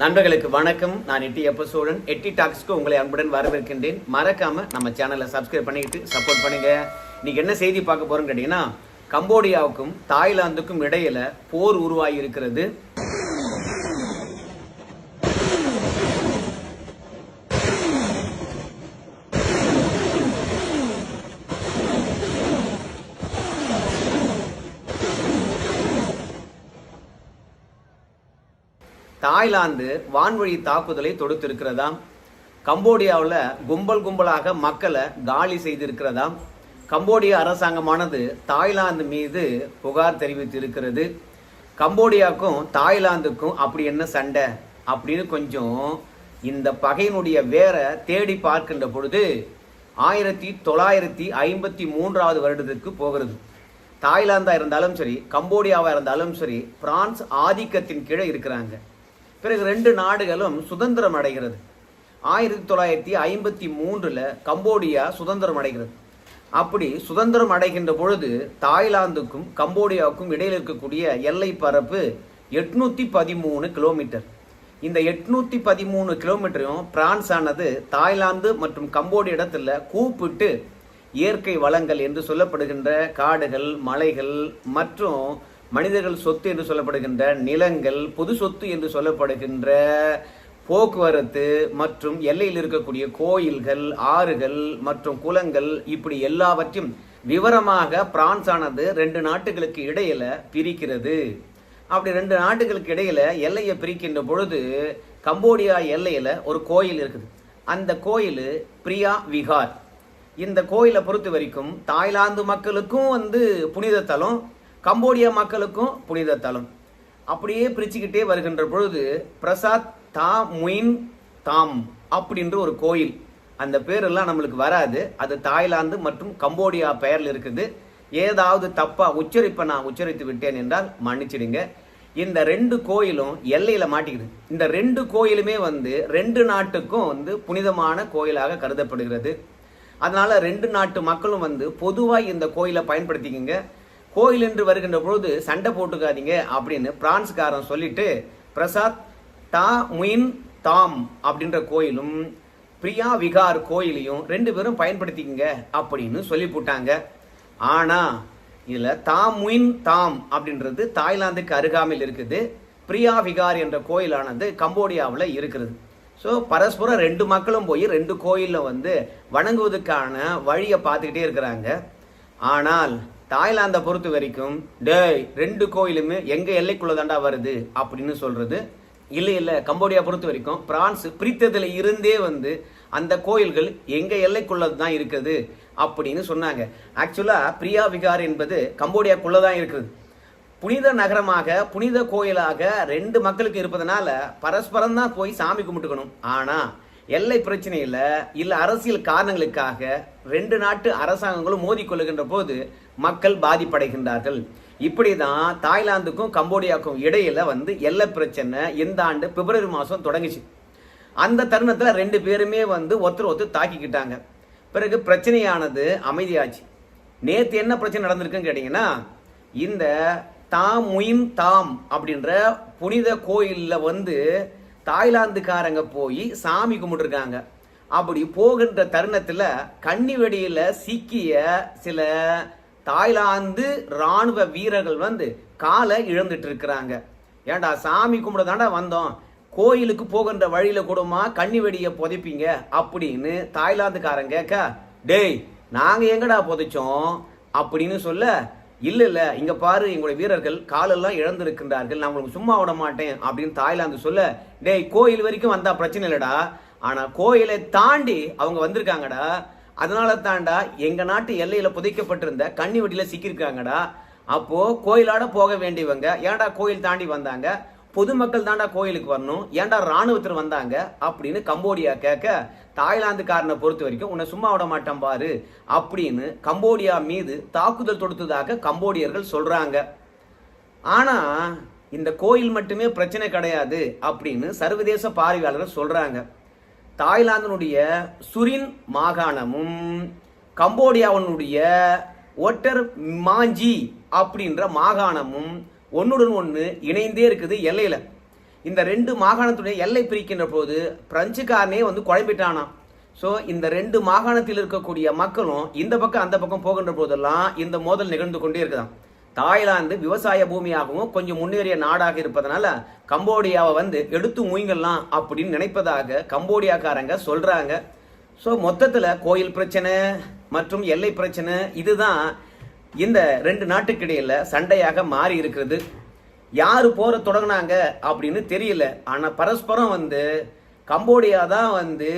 நண்பர்களுக்கு வணக்கம். நான் எட்டி எப்ப சோழன் எட்டி டாக்ஸ்க்கு உங்களை அன்புடன் வரவேற்கின்றேன். மறக்காம நம்ம சேனலை சப்ஸ்கிரைப் பண்ணிக்கிட்டு சப்போர்ட் பண்ணுங்க. இன்னைக்கு என்ன செய்தி பார்க்க போறோம்னு கேட்டீங்கன்னா கம்போடியாவுக்கும் தாய்லாந்துக்கும் இடையில போர் உருவாகி இருக்கிறது தாய்லாந்து வான்வழி தாக்குதலை தொடுத்திருக்கிறதாம். கம்போடியாவில் கும்பல் கும்பலாக மக்களை காலி செய்திருக்கிறதாம். கம்போடிய அரசாங்கமானது தாய்லாந்து மீது புகார் தெரிவித்திருக்கிறது. கம்போடியாவுக்கும் தாய்லாந்துக்கும் அப்படி என்ன சண்டை? அப்படின்னு கொஞ்சம் இந்த பகையினுடைய வேற தேடி பார்க்கின்ற பொழுது ஆயிரத்தி தொள்ளாயிரத்தி ஐம்பத்தி மூன்றாவது வருடத்துக்கு போகிறது. தாய்லாந்தாக இருந்தாலும் சரி கம்போடியாவாக இருந்தாலும் சரி பிரான்ஸ் ஆதிக்கத்தின் கீழே இருக்கிறாங்க. பிறகு ரெண்டு நாடுகளும் சுதந்திரம் அடைகிறது. ஆயிரத்தி தொள்ளாயிரத்தி ஐம்பத்தி மூன்றில் கம்போடியா சுதந்திரம் அடைகிறது. அப்படி சுதந்திரம் அடைகின்ற பொழுது தாய்லாந்துக்கும் கம்போடியாவுக்கும் இடையில் இருக்கக்கூடிய எல்லை பரப்பு எட்நூற்றி பதிமூணு கிலோமீட்டர். இந்த எட்நூற்றி பதிமூணு கிலோமீட்டரையும் பிரான்ஸ் ஆனது தாய்லாந்து மற்றும் கம்போடிய இடத்துல கூப்பிட்டு இயற்கை வளங்கள் என்று சொல்லப்படுகின்ற காடுகள் மலைகள் மற்றும் மனிதர்கள் சொத்து என்று சொல்லப்படுகின்ற நிலங்கள் பொது சொத்து என்று சொல்லப்படுகின்ற போக்குவரத்து மற்றும் எல்லையில் இருக்கக்கூடிய கோயில்கள் ஆறுகள் மற்றும் குளங்கள் இப்படி எல்லாவற்றையும் விவரமாக பிரான்ஸ் ஆனது ரெண்டு நாட்டுகளுக்கு இடையில பிரிக்கிறது. அப்படி ரெண்டு நாட்டுகளுக்கு இடையில எல்லையை பிரிக்கின்ற பொழுது கம்போடியா எல்லையில ஒரு கோயில் இருக்குது. அந்த கோயில் பிரியா விகார் இந்த கோயிலை பொறுத்த வரைக்கும் தாய்லாந்து மக்களுக்கும் வந்து புனித தலம் கம்போடியா மக்களுக்கும் புனித தலம். அப்படியே பிரிச்சுக்கிட்டே வருகின்ற பொழுது பிரசாத் தா முயின் தாம் அப்படின்ற ஒரு கோயில். அந்த பேரெல்லாம் நம்மளுக்கு வராது. அது தாய்லாந்து மற்றும் கம்போடியா பெயரில் இருக்குது. ஏதாவது தப்பா உச்சரிப்பை நான் உச்சரித்து விட்டேன் என்றால் மன்னிச்சிடுங்க. இந்த ரெண்டு கோயிலும் எல்லையில மாட்டிக்குது. இந்த ரெண்டு கோயிலுமே வந்து ரெண்டு நாட்டுக்கும் வந்து புனிதமான கோயிலாக கருதப்படுகிறது. அதனால ரெண்டு நாட்டு மக்களும் வந்து பொதுவாக இந்த கோயிலை பயன்படுத்திக்கங்க. கோயில் என்று வருகின்ற பொழுது சண்டை போட்டுக்காதீங்க அப்படின்னு பிரான்ஸ்காரன் சொல்லிட்டு பிரசாத் டா முயின் தாம் அப்படின்ற கோயிலும் பிரியா விகார் கோயிலையும் ரெண்டு பேரும் பயன்படுத்திக்கங்க அப்படின்னு சொல்லி போட்டாங்க. ஆனா இதுல தாம் முயின் தாம் அப்படின்றது தாய்லாந்துக்கு அருகாமையில் இருக்குது. பிரியா விகார் என்ற கோயிலானது கம்போடியாவில் இருக்கிறது. ஸோ பரஸ்பரம் ரெண்டு மக்களும் போய் ரெண்டு கோயிலில் வந்து வணங்குவதற்கான வழியை பார்த்துக்கிட்டே இருக்கிறாங்க. ஆனால் தாய்லாந்தை பொறுத்த வரைக்கும் டேய் ரெண்டு கோயிலுமே எங்கள் எல்லைக்குள்ளே தாண்டா வருது அப்படின்னு சொல்கிறது இல்லை இல்லை கம்போடியா பொறுத்த வரைக்கும் பிரான்ஸ் பிரித்ததில் இருந்தே வந்து அந்த கோயில்கள் எங்கள் எல்லைக்குள்ளது தான் இருக்குது அப்படின்னு சொன்னாங்க. ஆக்சுவலாக பிரியா விகார் என்பது கம்போடியாக்குள்ளே தான் இருக்குது. புனித நகரமாக புனித கோயிலாக ரெண்டு மக்களுக்கு இருப்பதனால பரஸ்பரம் தான் போய் சாமி கும்பிட்டுக்கணும். ஆனால் எல்லை பிரச்சனையில் இல்லை அரசியல் காரணங்களுக்காக ரெண்டு நாட்டு அரசாங்கங்களும் மோதிக்கொள்ளுகின்ற போது மக்கள் பாதிப்படைகின்றார்கள். இப்படி தான் தாய்லாந்துக்கும் கம்போடியாவுக்கும் இடையில வந்து எல்லை பிரச்சனை இந்த ஆண்டு பிப்ரவரி மாதம் தொடங்குச்சு. அந்த தருணத்தில் ரெண்டு பேருமே வந்து ஒருத்தர் ஒருத்தர் தாக்கிக்கிட்டாங்க. பிறகு பிரச்சனையானது அமைதியாச்சு. நேற்று என்ன பிரச்சனை நடந்திருக்குன்னு கேட்டீங்கன்னா இந்த தாம் முயின் தாம் அப்படின்ற புனித கோயிலில் வந்து தாய்லாந்துக்காரங்க போய் சாமி கும்பிட்டுருக்காங்க. அப்படி போகின்ற தருணத்தில் கன்னி வெடியில் சிக்கிய சில தாய்லாந்து ராணுவ வீரர்கள் வந்து காலை இழந்துட்டு இருக்கிறாங்க ஏன்டா சாமி கும்பிட தாண்டா வந்தோம்? கோயிலுக்கு போகின்ற வழியில் கூடமா கன்னி வெடியை புதைப்பீங்க அப்படின்னு தாய்லாந்துக்காரன் கேட்க டேய் நாங்கள் எங்கடா புதைச்சோம்? அப்படின்னு சொல்ல இல்ல இல்ல இங்க பாரு எங்களுடைய வீரர்கள் காலெல்லாம் இழந்திருக்கின்றார்கள் நான் உங்களுக்கு சும்மா விட மாட்டேன் அப்படின்னு தாய்லாந்து சொல்ல டேய் கோயில் வரைக்கும் வந்தா பிரச்சனை இல்லடா. ஆனா கோயிலை தாண்டி அவங்க வந்திருக்காங்கடா. அதனால தாண்டா எங்க நாட்டு எல்லையில புதைக்கப்பட்டிருந்த கன்னி வெட்டியில் சிக்கியிருக்காங்கடா. அப்போ கோயிலாட போக வேண்டியவங்க ஏன்டா கோயில் தாண்டி வந்தாங்க? பொதுமக்கள் தாண்டா கோயிலுக்கு வரணும். ஏன்டா ராணுவத்தில் வந்தாங்க? அப்படின்னு கம்போடியா கேட்க தாய்லாந்துக்காரனை பொறுத்த வரைக்கும் உன்னை சும்மா விட மாட்டேன் பாரு அப்படின்னு கம்போடியா மீது தாக்குதல் தொடுத்ததாக கம்போடியர்கள் சொல்றாங்க. ஆனா இந்த கோயில் மட்டுமே பிரச்சனை கிடையாது அப்படின்னு சர்வதேச பார்வையாளர்கள் சொல்றாங்க. தாய்லாந்தினுடைய சுரின் மாகாணமும் கம்போடியாவினுடைய ஒட்டர் மாஞ்சி அப்படின்ற மாகாணமும் ஒன்றுடன் ஒன்று இணைந்தே இருக்குது எல்லையில். இந்த ரெண்டு மாகாணத்துடைய எல்லை பிரிக்கின்ற போது பிரெஞ்சுக்காரனே வந்து குழம்பிட்டானாம் ஸோ இந்த ரெண்டு மாகாணத்தில் இருக்கக்கூடிய மக்களும் இந்த பக்கம் அந்த பக்கம் போகின்ற போதெல்லாம் இந்த மோதல் நிகழ்ந்து கொண்டே இருக்குதான் தாய்லாந்து விவசாய பூமியாகவும் கொஞ்சம் முன்னேறிய நாடாக இருப்பதனால கம்போடியாவை வந்து எடுத்து முயங்கலாம் அப்படின்னு நினைப்பதாக கம்போடியாக்காரங்க சொல்கிறாங்க ஸோ மொத்தத்தில் கோயில் பிரச்சனை மற்றும் எல்லை பிரச்சனை இதுதான் இந்த ரெண்டு நாட்டுக்கிடையில் சண்டையாக மாறி இருக்கிறது. யார் போற தொடங்கினாங்க அப்படின்னு தெரியல. ஆனால் பரஸ்பரம் வந்து கம்போடியா தான் வந்து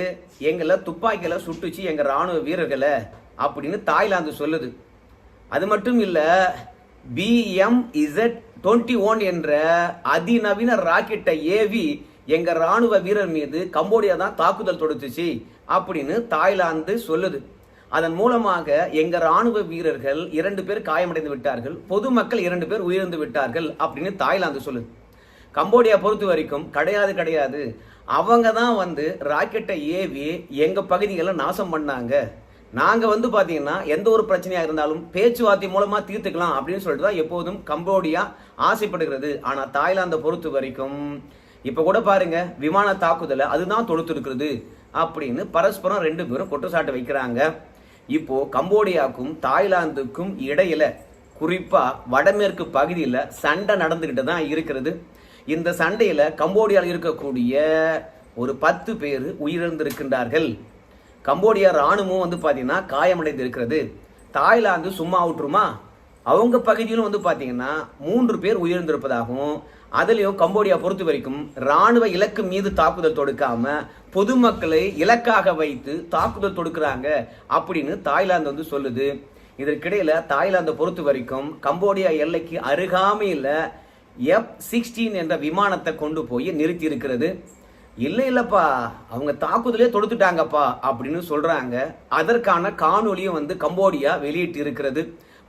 எங்களை துப்பாக்கியில சுட்டுச்சு எங்கள் ராணுவ வீரர்களை அப்படின்னு தாய்லாந்து சொல்லுது. அது மட்டும் இல்லை பிஎம் இசட் டுவெண்ட்டி ஒன் என்ற அதிநவீன ராக்கெட்டை ஏவி எங்கள் ராணுவ வீரர் மீது கம்போடியா தான் தாக்குதல் தொடுத்துச்சு அப்படின்னு தாய்லாந்து சொல்லுது. அதன் மூலமாக எங்க ராணுவ வீரர்கள் இரண்டு பேர் காயமடைந்து விட்டார்கள் பொதுமக்கள் இரண்டு பேர் உயிரிழந்து விட்டார்கள் அப்படின்னு தாய்லாந்து சொல்லுது. கம்போடியா பொறுத்த வரைக்கும் கிடையாது கிடையாது. அவங்க தான் வந்து ராக்கெட்டை ஏவி எங்கள் பகுதிகளை நாசம் பண்ணாங்க. நாங்கள் வந்து பார்த்தீங்கன்னா எந்த ஒரு பிரச்சனையாக இருந்தாலும் பேச்சுவார்த்தை மூலமாக தீர்த்துக்கலாம் அப்படின்னு சொல்லிட்டு தான் எப்போதும் கம்போடியா ஆசைப்படுகிறது. ஆனால் தாய்லாந்தை பொறுத்த வரைக்கும் இப்போ கூட பாருங்க விமான தாக்குதலை அதுதான் தொடுத்திருக்கிறது அப்படின்னு பரஸ்பரம் ரெண்டு பேரும் குற்றச்சாட்டு வைக்கிறாங்க. இப்போ கம்போடியாவுக்கும் தாய்லாந்துக்கும் இடையில குறிப்பா வடமேற்கு பகுதியில் சண்டை நடந்துகிட்டு தான் இருக்கிறது. இந்த சண்டையில கம்போடியாவில் இருக்கக்கூடிய ஒரு பத்து பேர் உயிரிழந்திருக்கின்றார்கள். கம்போடியா ராணுவம் வந்து பார்த்தீங்கன்னா காயமடைந்து இருக்கிறது தாய்லாந்து சும்மா விட்டுருமா? அவங்க பகுதியிலும் வந்து பார்த்தீங்கன்னா மூன்று பேர் உயிரிழந்திருப்பதாகவும் அதுலேயும் கம்போடியா பொறுத்த வரைக்கும் ராணுவ இலக்கு மீது தாக்குதல் தொடுக்காம பொதுமக்களை இலக்காக வைத்து தாக்குதல் தொடுக்கிறாங்க அப்படின்னு தாய்லாந்து வந்து சொல்லுது. இதற்கிடையில தாய்லாந்தை பொறுத்த வரைக்கும் கம்போடியா எல்லைக்கு அருகாமையில் எஃப் சிக்ஸ்டீன் என்ற விமானத்தை கொண்டு போய் நிறுத்தி இருக்கிறது இல்லை இல்லைப்பா அவங்க தாக்குதலே தொடுத்துட்டாங்கப்பா அப்படின்னு சொல்றாங்க. அதற்கான காணொலியும் வந்து கம்போடியா வெளியிட்டு இருக்கிறது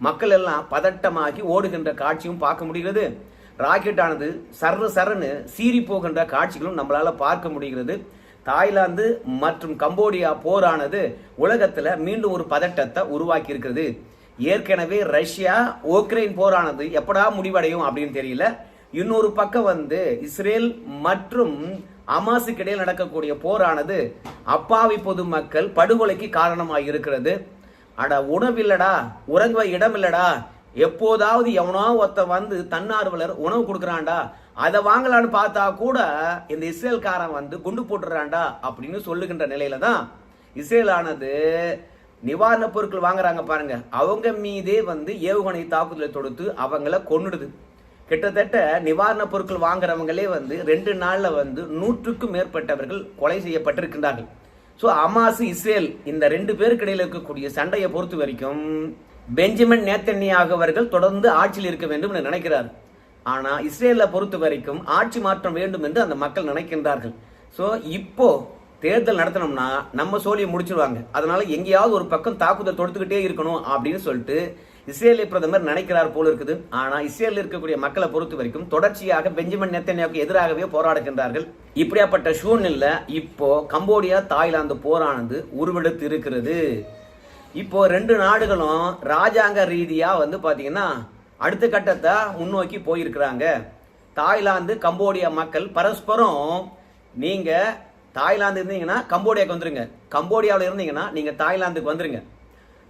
மக்கள் எல்லாம் பதட்டமாகி ஓடுகின்ற காட்சியும் பார்க்க முடிகிறது. ராக்கெட்டானது ஆனது சரன்னு சீறி போகின்ற காட்சிகளும் நம்மளால பார்க்க முடிகிறது. தாய்லாந்து மற்றும் கம்போடியா போரானது உலகத்தில் மீண்டும் ஒரு பதட்டத்தை உருவாக்கி இருக்கிறது ஏற்கனவே ரஷ்யா உக்ரைன் போரானது எப்படா முடிவடையும் அப்படின்னு தெரியல. இன்னொரு பக்கம் வந்து இஸ்ரேல் மற்றும் அமாசுக்கு இடையில் நடக்கக்கூடிய போரானது அப்பாவி பொதுமக்கள் படுகொலைக்கு காரணமாக இருக்கிறது. அட உணவில்லடா உறங்குவ இடம் இல்லடா. எப்போதாவது எவனோ ஒருத்த வந்து தன்னார்வலர் உணவு கொடுக்குறான்டா. அதை வாங்கலான்னு பார்த்தா கூட இந்த இஸ்ரேல்காரன் வந்து குண்டு போட்டுறான்டா அப்படின்னு சொல்லுகின்ற நிலையில தான் இஸ்ரேலானது நிவாரணப் பொருட்கள் வாங்குறாங்க பாருங்க. அவங்க மீதே வந்து ஏவுகணை தாக்குதலை தொடுத்து அவங்கள கொன்னுடுது. கிட்டத்தட்ட நிவாரண பொருட்கள் வாங்குறவங்களே வந்து ரெண்டு நாளில் வந்து நூற்றுக்கும் மேற்பட்டவர்கள் கொலை செய்யப்பட்டிருக்கின்றார்கள். ஸோ அமாசு இஸ்ரேல் இந்த ரெண்டு பேருக்கு இடையில் இருக்கக்கூடிய சண்டையை பொறுத்த வரைக்கும் பெஞ்சமின் நேத்தன்னியாக அவர்கள் தொடர்ந்து ஆட்சியில் இருக்க வேண்டும் என்று நினைக்கிறார். ஆனா இஸ்ரேலை பொறுத்த வரைக்கும் ஆட்சி மாற்றம் வேண்டும் என்று அந்த மக்கள் நினைக்கின்றார்கள். ஸோ இப்போ தேர்தல் நடத்தினோம்னா நம்ம சோழியை முடிச்சிருவாங்க. அதனால எங்கேயாவது ஒரு பக்கம் தாக்குதல் தொடுத்துக்கிட்டே இருக்கணும் அப்படின்னு சொல்லிட்டு இஸ்ரேலிய பிரதமர் நினைக்கிறார் போல இருக்குது. ஆனா இஸ்ரேலில் இருக்கக்கூடிய மக்களை பொறுத்த வரைக்கும் தொடர்ச்சியாக பெஞ்சமின் நெத்தன்யாவுக்கு எதிராகவே போராடுகின்றார்கள். இப்படியாப்பட்ட சூழ்நிலை இப்போ கம்போடியா தாய்லாந்து போரானது உருவெடுத்து இருக்கிறது. இப்போ ரெண்டு நாடுகளும் ராஜாங்க ரீதியா வந்து பாத்தீங்கன்னா அடுத்த கட்டத்தை முன்னோக்கி போயிருக்கிறாங்க. தாய்லாந்து கம்போடியா மக்கள் பரஸ்பரம் நீங்க தாய்லாந்து இருந்தீங்கன்னா கம்போடியாவுக்கு வந்துருங்க. கம்போடியாவில் இருந்தீங்கன்னா நீங்க தாய்லாந்துக்கு வந்துருங்க.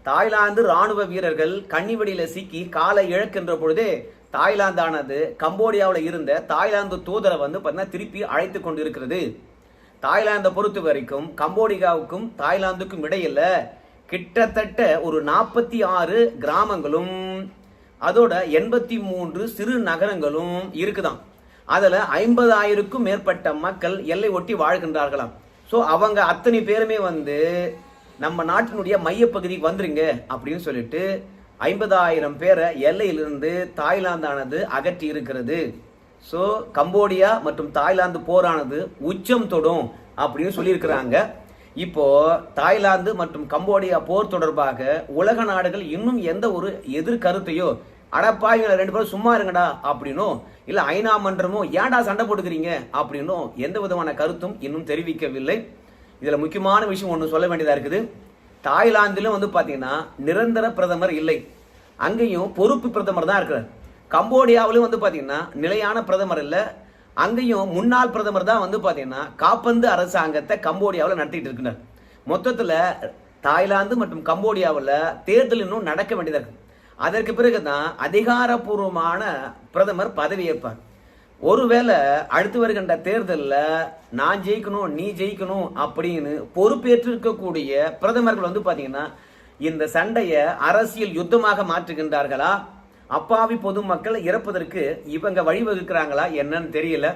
தாய்லாந்து ராணுவ வீரர்கள் கன்னிவெடியில சிக்கி காலை இழக்கின்ற பொழுதே தாய்லாந்தானது கம்போடியாவில் இருந்த தாய்லாந்து தூதரை வந்து பார்த்தீங்கன்னா திருப்பி அழைத்து கொண்டு இருக்கிறது தாய்லாந்தை பொறுத்த வரைக்கும் கம்போடியாவுக்கும் தாய்லாந்துக்கும் இடையில கிட்டத்தட்ட ஒரு நாற்பத்தி ஆறு கிராமங்களும் அதோட எண்பத்தி மூன்று சிறு நகரங்களும் இருக்குதாம். அதில் ஐம்பதாயிரக்கும் மேற்பட்ட மக்கள் எல்லை ஒட்டி வாழ்கின்றார்களாம். ஸோ அவங்க அத்தனை பேருமே வந்து நம்ம நாட்டினுடைய மையப்பகுதிக்கு வந்துருங்க அப்படின்னு சொல்லிட்டு ஐம்பதாயிரம் பேரை எல்லையிலிருந்து தாய்லாந்தானது அகற்றி இருக்கிறது. ஸோ கம்போடியா மற்றும் தாய்லாந்து போரானது உச்சம் தொடும் அப்படின்னு சொல்லியிருக்கிறாங்க. இப்போ தாய்லாந்து மற்றும் கம்போடியா போர் தொடர்பாக உலக நாடுகள் இன்னும் எந்த ஒரு எதிர்கருத்தையோ அடப்பா இவங்க ரெண்டு பேரும் சும்மா இருங்கடா அப்படின்னும். இல்லை ஐநா மன்றமோ ஏன்டா சண்டை போட்டுக்கிறீங்க அப்படின்னும் எந்த விதமான கருத்தும் இன்னும் தெரிவிக்கவில்லை. இதில் முக்கியமான விஷயம் ஒன்று சொல்ல வேண்டியதாக இருக்குது. தாய்லாந்திலும் வந்து பார்த்தீங்கன்னா நிரந்தர பிரதமர் இல்லை. அங்கேயும் பொறுப்பு பிரதமர் தான் இருக்கிறார். கம்போடியாவிலும் வந்து பார்த்தீங்கன்னா நிலையான பிரதமர் இல்லை அங்கேயும் முன்னாள் பிரதமர் தான் வந்து பார்த்தீங்கன்னா காப்பந்து அரசாங்கத்தை கம்போடியாவில் நடத்திட்டு இருக்கிறார் மொத்தத்தில் தாய்லாந்து மற்றும் கம்போடியாவில் தேர்தல் இன்னும் நடக்க வேண்டியதாக இருக்குது அதற்கு பிறகுதான் அதிகாரப்பூர்வமான பிரதமர் பதவியேற்பார். ஒருவேளை அடுத்து வருகின்ற தேர்தலில் நான் ஜெயிக்கணும் நீ ஜெயிக்கணும் அப்படின்னு பொறுப்பேற்றிருக்கக்கூடிய பிரதமர்கள் வந்து பார்த்தீங்கன்னா இந்த சண்டையை அரசியல் யுத்தமாக மாற்றுகின்றார்களா? அப்பாவி பொதுமக்கள் இறப்பதற்கு இவங்க வழிவகுக்கிறாங்களா என்னன்னு தெரியல.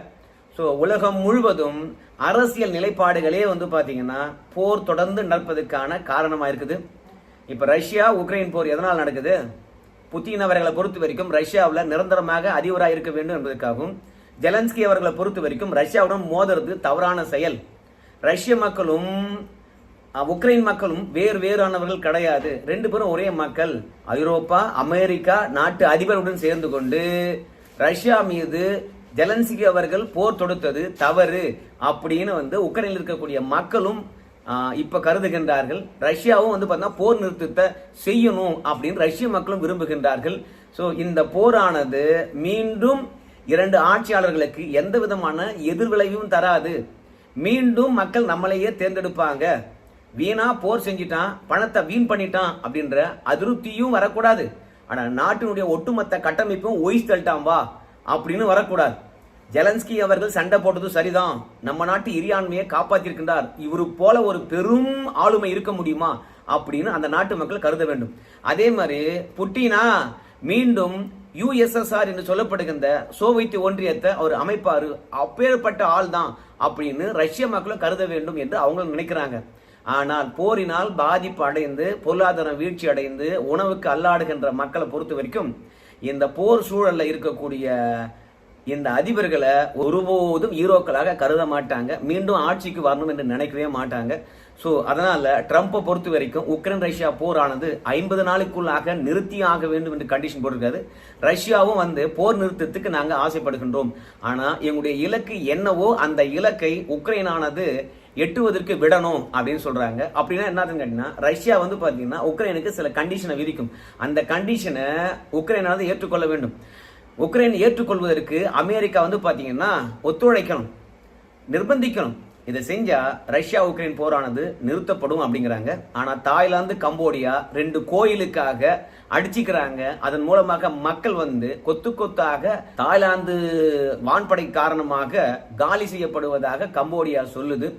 ஸோ உலகம் முழுவதும் அரசியல் நிலைப்பாடுகளே வந்து பார்த்தீங்கன்னா போர் தொடர்ந்து நடப்பதற்கான காரணமாக இருக்குது. இப்போ ரஷ்யா உக்ரைன் போர் எதனால் நடக்குது? புத்தின் அவர்களை பொறுத்த வரைக்கும் ரஷ்யாவில் நிரந்தரமாக அதிபராக இருக்க வேண்டும் என்பதற்காகவும் ஜெலன்ஸ்கி அவர்களை பொறுத்த வரைக்கும் ரஷ்யாவுடன் மோதுறது தவறான செயல். ரஷ்ய மக்களும் உக்ரைன் மக்களும் வேறு வேறானவர்கள் கிடையாது. ரெண்டு பேரும் ஒரே மக்கள். ஐரோப்பா அமெரிக்கா நாட்டு அதிபருடன் சேர்ந்து கொண்டு ரஷ்யா மீது ஜெலன்ஸ்கி அவர்கள் போர் தொடுத்தது தவறு அப்படின்னு வந்து உக்ரைனில் இருக்கக்கூடிய மக்களும் இப்போ இப்ப கருதுகின்றார்கள். ரஷ்யாவும் வந்து பார்த்தா போர் நிறுத்தத்தை செய்யணும் அப்படின்னு ரஷ்ய மக்களும் விரும்புகின்றார்கள். ஸோ இந்த போரானது மீண்டும் இரண்டு ஆட்சியாளர்களுக்கு எந்த விதமான எதிர்விளைவும் தராது. மீண்டும் மக்கள் நம்மளையே தேர்ந்தெடுப்பாங்க. வீணா போர் செஞ்சிட்டான் பணத்தை வீண் பண்ணிட்டான் அப்படின்ற அதிருப்தியும் வரக்கூடாது. ஆனால் நாட்டினுடைய ஒட்டுமொத்த கட்டமைப்பும் ஒய்ஸ் தள்ளிட்டான் வா அப்படின்னு வரக்கூடாது. ஜெலன்ஸ்கி அவர்கள் சண்டை போட்டது சரிதான். நம்ம நாட்டு இறையாண்மையை காப்பாற்றியிருக்கின்றார் இவரு போல ஒரு பெரும் ஆளுமை இருக்க முடியுமா அப்படின்னு அந்த நாட்டு மக்கள் கருத வேண்டும். அதே மாதிரி புட்டினா மீண்டும் யுஎஸ்எஸ்ஆர் என்று சொல்லப்படுகின்ற சோவியத் ஒன்றியத்தை அவர் அமைப்பாரு. அப்பேற்பட்ட ஆள் தான் அப்படின்னு ரஷ்ய மக்களும் கருத வேண்டும் என்று அவங்க நினைக்கிறாங்க. ஆனால் போரினால் பாதிப்பு அடைந்து பொருளாதார வீழ்ச்சி அடைந்து உணவுக்கு அல்லாடுகின்ற மக்களை பொறுத்த வரைக்கும் இந்த போர் சூழலில் இருக்கக்கூடிய இந்த அதிபர்களை ஒருபோதும் ஹீரோக்களாக கருத மாட்டாங்க. மீண்டும் ஆட்சிக்கு வரணும் என்று நினைக்கவே மாட்டாங்க. ஸோ அதனால ட்ரம்ப்பை பொறுத்த வரைக்கும் உக்ரைன் ரஷ்யா போரானது ஐம்பது நாளுக்குள்ளாக நிறுத்தி ஆக வேண்டும் என்று கண்டிஷன் போட்டிருக்காரு. ரஷ்யாவும் வந்து போர் நிறுத்தத்துக்கு நாங்கள் ஆசைப்படுகின்றோம். ஆனால் எங்களுடைய இலக்கு என்னவோ அந்த இலக்கை உக்ரைனானது எட்டுவதற்கு விடணும் அப்படின்னு சொல்றாங்க. அப்படின்னா என்னதுன்னு கேட்டீங்கன்னா ரஷ்யா வந்து பாத்தீங்கன்னா உக்ரைனுக்கு சில கண்டிஷனை விதிக்கும். அந்த கண்டிஷனை உக்ரைனாவது ஏற்றுக்கொள்ள வேண்டும். உக்ரைன் ஏற்றுக்கொள்வதற்கு அமெரிக்கா வந்து பாத்தீங்கன்னா ஒத்துழைக்கணும். நிர்பந்திக்கணும். இதை செஞ்சா ரஷ்யா உக்ரைன் போரானது நிறுத்தப்படும் அப்படிங்கிறாங்க. ஆனா தாய்லாந்து கம்போடியா ரெண்டு கோயிலுக்காக அடிச்சுக்கிறாங்க. அதன் மூலமாக மக்கள் வந்து கொத்து கொத்தாக தாய்லாந்து வான்படை காரணமாக காலி செய்யப்படுவதாக கம்போடியா சொல்லுது.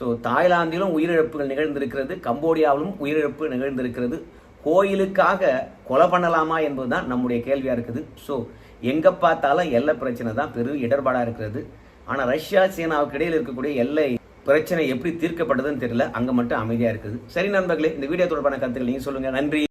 ஸோ தாய்லாந்திலும் உயிரிழப்புகள் நிகழ்ந்திருக்கிறது கம்போடியாவிலும் உயிரிழப்பு நிகழ்ந்திருக்கிறது. கோயிலுக்காக கொலை பண்ணலாமா என்பதுதான் நம்முடைய கேள்வியாக இருக்குது. ஸோ எங்கே பார்த்தாலும் எல்லை பிரச்சனை தான் பெரும் இடர்பாடாக இருக்கிறது. ஆனால் ரஷ்யா சீனாவுக்கு இடையில் இருக்கக்கூடிய எல்லை பிரச்சனை எப்படி தீர்க்கப்பட்டதுன்னு தெரியல. அங்கே மட்டும் அமைதியாக இருக்குது. சரி நண்பர்களே இந்த வீடியோ தொடர்பான கருத்துக்கள் நீங்கள் சொல்லுங்கள் நன்றி.